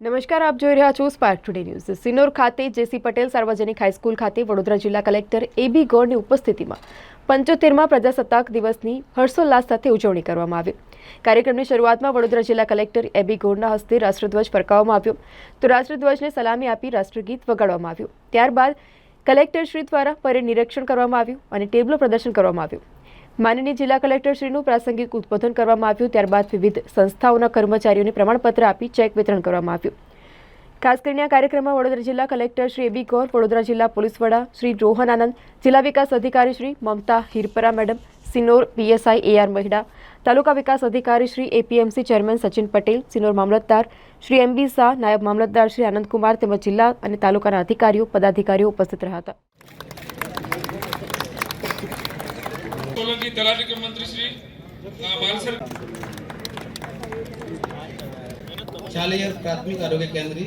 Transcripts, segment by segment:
નમસ્કાર, આપ જોઈ રહ્યા છો સ્પાર્ક ટુડે ન્યૂઝ સિનોર ખાતે જેસી પટેલ સાર્વજનિક હાઈસ્કૂલ ખાતે વડોદરા જિલ્લા કલેક્ટર એબી ગોરની ઉપસ્થિતિમાં પંચોતેરમાં પ્રજાસત્તાક દિવસની હર્ષોલ્લાસ સાથે ઉજવણી કરવામાં આવી. કાર્યક્રમની શરૂઆતમાં વડોદરા જિલ્લા કલેક્ટર એબી ગોરના હસ્તે રાષ્ટ્રધ્વજ ફરકાવવામાં આવ્યો તો રાષ્ટ્રધ્વજને સલામી આપી રાષ્ટ્રગીત વગાડવામાં આવ્યું. ત્યારબાદ કલેક્ટરશ્રી દ્વારા પરેડ નિરીક્ષણ કરવામાં આવ્યું અને ટેબલો પ્રદર્શન કરવામાં આવ્યું. માનનીય જિલ્લા કલેક્ટરશ્રીનું પ્રાસંગિક ઉદબોધન કરવામાં આવ્યું, ત્યારબાદ વિવિધ સંસ્થાઓના કર્મચારીઓને પ્રમાણપત્ર આપી ચેક વિતરણ કરવામાં આવ્યું. ખાસ કરીને આ કાર્યક્રમમાં વડોદરા જિલ્લા કલેક્ટર શ્રી એબી ગોર, વડોદરા જિલ્લા પોલીસ વડા શ્રી રોહન આનંદ, જિલ્લા વિકાસ અધિકારી Shri Mamta Hirpara madam, Sinor PSI AR Mahida, taluka વિકાસ અધિકારી Shri APMC chairman Sachin Patel, Sinor mamlatdar Shri MB Shah, નાયબ મામલતદાર શ્રી આનંદકુમાર તેમજ જિલ્લા અને તાલુકાના અધિકારીઓ, પદાધિકારીઓ ઉપસ્થિત રહ્યા હતા. સોલંકી તલાટી કે મંત્રી શ્રી શાલેય પ્રાથમિક આરોગ્ય કેન્દ્ર.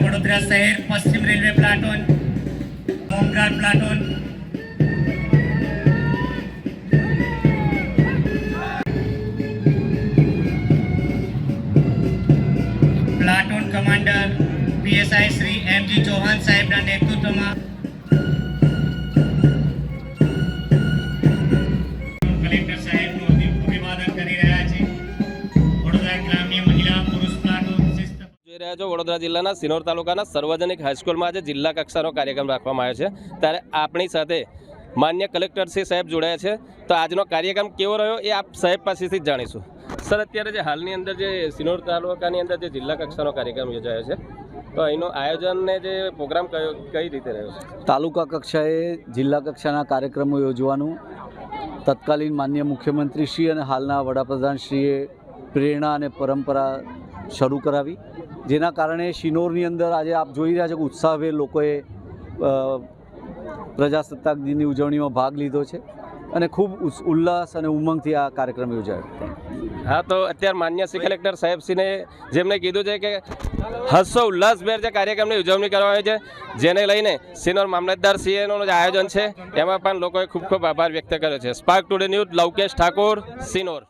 વડોદરા શહેર પશ્ચિમ railway platoon home guard platoon platoon commander, PSI Shri MG Chauhan સાહેબના નેતૃત્વમાં વડોદરા જોઈ રહ્યા વડોદરા જિલ્લાના સિનોર તાલુકાના સાર્વજનિક હાઈસ્કૂલમાં આજે જિલ્લા કક્ષાનો કાર્યક્રમ રાખવામાં આવ્યો છે. ત્યારે આપણી સાથે માન્ય કલેક્ટર સાહેબ જોડાયા છે. તો આજનો કાર્યક્રમ કેવો રહ્યો એ આપ સાહેબ પાસેથી જ જાણીશું. સર, અત્યારે જે હાલની અંદર જે સિનોર તાલુકાની અંદર જે જિલ્લા કક્ષાનો કાર્યક્રમ યોજાયો છે, તો અહીંનું આયોજન ને જે પ્રોગ્રામ કયો, કઈ રીતે રહ્યો છે? તાલુકા કક્ષાએ જિલ્લા કક્ષાના કાર્યક્રમો યોજવાનું. તત્કાલીન માન્ય મુખ્યમંત્રીશ્રી અને હાલના વડાપ્રધાનશ્રીએ પ્રેરણા અને પરંપરા શરૂ કરાવી. જેના કારણે શિનોરની અંદર આજે આપ જોઈ રહ્યા છો કે ઉત્સાહભેર લોકોએ પ્રજાસત્તાક દિનની ઉજવણીમાં ભાગ લીધો છે. અને ખૂબ ઉલ્લાસ અને ઉમંગથી આ કાર્યક્રમ યોજાયો. હા, તો અત્યારે માન્ય શ્રી કલેક્ટર સાહેબશ્રીને જેમને કીધું છે કે હર્ષો ઉલ્લાસભેર જે કાર્યક્રમની ઉજવણી કરવામાં આવી છે, જેને લઈને સિનોર મામલતદાર સીએનો જે આયોજન છે, એમાં પણ લોકોએ ખૂબ ખૂબ આભાર વ્યક્ત કર્યો છે. Spark Today News Lavkesh Thakor, Sinor.